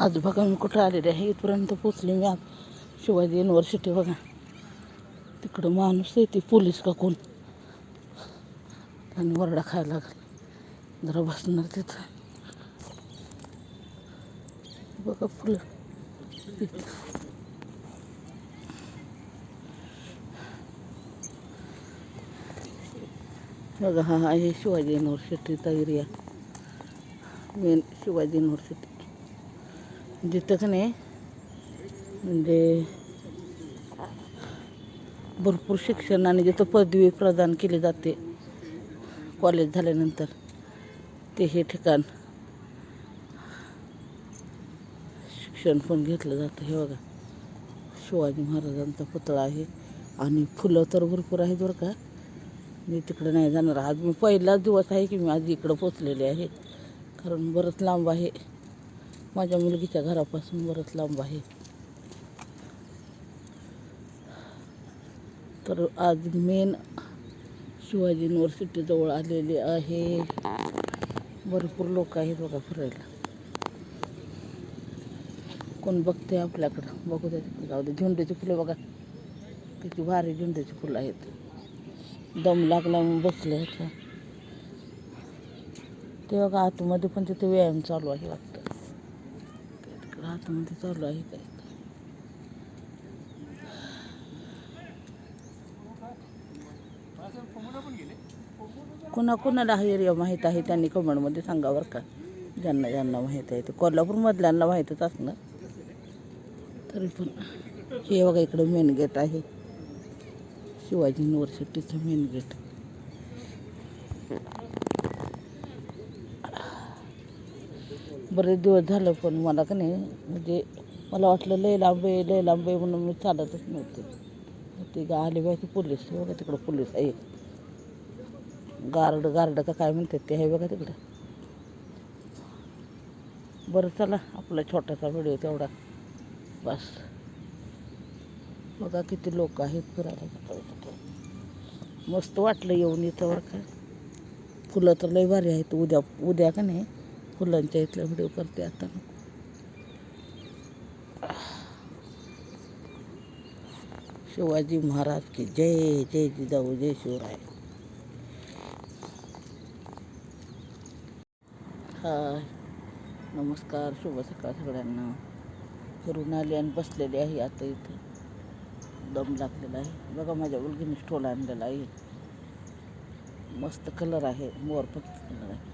आज बघा मी कुठं आलेले आहे इथपर्यंत पोचले मी आज शिवाजी युनिव्हर्सिटी बघा तिकडं माणूस आहे ती पोलीस का कोण? आणि वरडा खायला लागला. जरा बसणार तिथं. बघा फुलं बघा हा आहे शिवाजी युनिव्हर्सिटीचा एरिया मेन शिवाजी युनिव्हर्सिटी. जिथं का नाही म्हणजे भरपूर शिक्षण आणि जिथं पदवी प्रदान केली जाते कॉलेज झाल्यानंतर ते हे ठिकाण शिक्षण पण घेतलं जातं. हे बघा शिवाजी महाराजांचा पुतळा आहे आणि फुलं तर भरपूर आहेत बरं का. मी तिकडं नाही जाणार. आज मी पहिलाच दिवस आहे की मी आज इकडं पोचलेले आहे. कारण बरंच लांब आहे. माझ्या मुलगीच्या घरापासून बरंच लांब आहे. तर आज मेन शिवाजी युनिव्हर्सिटीजवळ आलेले आहे. भरपूर लोक आहे बघा फिरायला. कोण बघते आपल्याकडं? बघू द्या जाऊ दे. झेंडूची फुलं बघा. किती भारी झेंडूची फुलं आहेत. दम लागला म्हणून बसले ह्याच्या ते बघा आतमध्ये पण तिथे व्यायाम चालू आहे वाटतं. तिकडं आतमध्ये चालू आहे काय? कुणाकुणाला हा एरिया माहीत आहे त्यांनी कमेंटमध्ये सांगा बरं का. ज्यांना ज्यांना माहीत आहे ते. कोल्हापूरमधल्यांना माहीतच असणार. तरी पण हे बघा इकडं मेन गेट आहे. शिवाजी युनिव्हर्सिटीचं मेन गेट बरेच दिवस झालं पण मला का नाही म्हणजे मला वाटलं लय लांब आहे लय लांब आहे म्हणून मी चालतच नव्हते. ते आले पाहिजे पोलीस बघा तिकडं पोलीस आहे. गार्ड गार्ड का काय म्हणतात ते आहे बघा तिकडं. बरं चला आपला छोटासा व्हिडिओ तेवढा. बस. बघा किती लोक आहेत फिरायला. मस्त वाटलं येऊन इथं बरं का. फुलं तर लय भारी आहेत. उद्या उद्या का नाही फुलांच्या इथला व्हिडिओ करते आता. शिवाजी महाराज की जय जय जिजाऊ जय शिवराय. हाय. नमस्कार शुभ सकाळ सगळ्यांना. फिरून आले आणि बसलेली आहे आता इथं. दम लागलेला आहे. बघा माझ्या मुलगीने स्टोल आणलेला आहे. मस्त कलर आहे. मोरपंच कलर आहे.